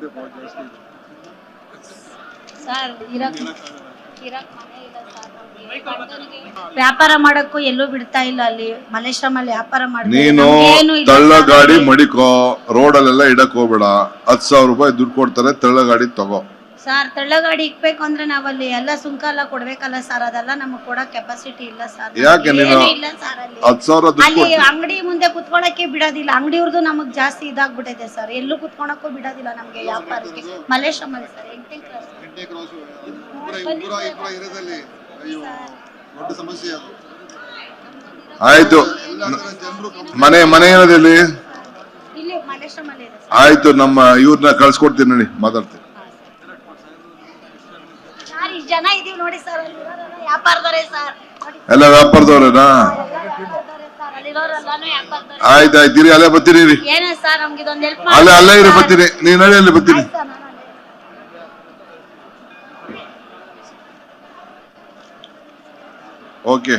ಮುಂದೆ ಭಾಳ ಸರ್ ಇರಕ್ ಇರಕ್ ಮನೆ ಇಲ್ಲ ಸರ್ ವ್ಯಾಪಾರ ಮಾಡಕ್ಕೂ ಎಲ್ಲೂ ಬಿಡ್ತಾ ಇಲ್ಲ ಅಲ್ಲಿ. ಮಲ್ಲೇಶ್ವರಮಲ್ಲಿ ವ್ಯಾಪಾರ ಮಾಡಿ ನೀನು ತಳ್ಳ ಗಾಡಿ ಅಲ್ಲಿ. ಮಡಿಕೋ. ರೋಡಲ್ಲೆಲ್ಲ ಇಡಕ್ ಹೋಗ್ಬೇಡ. ಹತ್ ಸಾವಿರ ರೂಪಾಯಿ ದುಡ್ಡು ಕೊಡ್ತಾರೆ ತಳ್ಳ ಗಾಡಿ ತಗೋ. ಸರ್ ತಳ್ಳಗಾಡಿ ಇಕ್ಬೇಕು ಅಂದ್ರೆ ನಾವಲ್ಲಿ ಎಲ್ಲ ಸುಂಕ ಎಲ್ಲ ಕೊಡ್ಬೇಕಲ್ಲ ಸರ್ ಅದೆಲ್ಲ ನಮಗ್ ಕೊಡೋ ಕೆಪಾಸಿಟಿ ಇಲ್ಲ ಸರ್ ಯಾಕೆ ನೀನು ಏನೂ ಇಲ್ಲ ಸರ್ ಅಲ್ಲಿ. ಹತ್ ಸಾವಿರ ದುಡ್ಡು ಅಲ್ಲಿ ಅಂಗಡಿ ಮುಂದೆ ಕುತ್ಕೊಳಕ್ಕೆ ಬಿಡೋದಿಲ್ಲ. ಅಂಗಡಿಯವ್ರದ್ದು ನಮಗ್ ಜಾಸ್ತಿ ಇದಾಗ್ಬಿಟ್ಟೈತೆ ಸರ್ ಎಲ್ಲೂ ಕುತ್ಕೊಳಕ್ಕೂ ಬಿಡೋದಿಲ್ಲ ನಮ್ಗೆ ವ್ಯಾಪಾರಕ್ಕೆ. ಮಲ್ಲೇಶ್ವರಮಲ್ಲಿ ಸರ್ ಎಂಟನೇ ಕ್ಲಾಸ್ ಎಂಟನೇ ಕ್ರಾಸ್ ಇಬ್ಬರ ಇಬ್ಬರ ಇಬ್ಬರ ಇರೋದಲ್ಲಿ ಅಯ್ಯೋ ದೊಡ್ಡ ಸಮಸ್ಯೆ ಅದು. ಆಯ್ತು. ಜನರು ಮನೆ ಮನೆ ಏನದಿಲ್ಲಿ ಇಲ್ಲಿ? ಮಲ್ಲೇಶ್ವರಮಲ್ಲಿ ಇದೆ ಆಯ್ತು ನಮ್ಮ ಇವ್ರನ್ನ ಕಳ್ಸ್ಕೊಡ್ತೀನಿ ನೋಡಿ ಮಾತಾಡ್ತೀನಿ. ಸರ್ ಇಷ್ಟ್ ಜನ ಇದೀವಿ ನೋಡಿ ಸರ್ ಅಲ್ಲಿ ಇರೋರೆಲ್ಲ ವ್ಯಾಪಾರದವರೇ ಸರ್. ನೋಡಿ ಎಲ್ಲ ವ್ಯಾಪಾರದವ್ರೇನಾ? ವ್ಯಾಪಾರದವರೇ ಸರ್ ಅಲ್ಲಿರೋರೆಲ್ಲಾನು ವ್ಯಾಪಾರದವರೇ. ಇರಿ ಅಲ್ಲೇ ಬರ್ತೀರಿ ಇರಿ. ಏನ ಸರ್ ನಮ್ಗೆ ಇದೊಂದು ಹೆಲ್ಪ್ ಅಲ್ಲೇ ಅಲ್ಲೇ ಇರಿ ಬರ್ತೀರಿ ನೀನ್ ನಡಿ ಅಲ್ಲಿ ಬರ್ತೀರಿ ಓಕೆ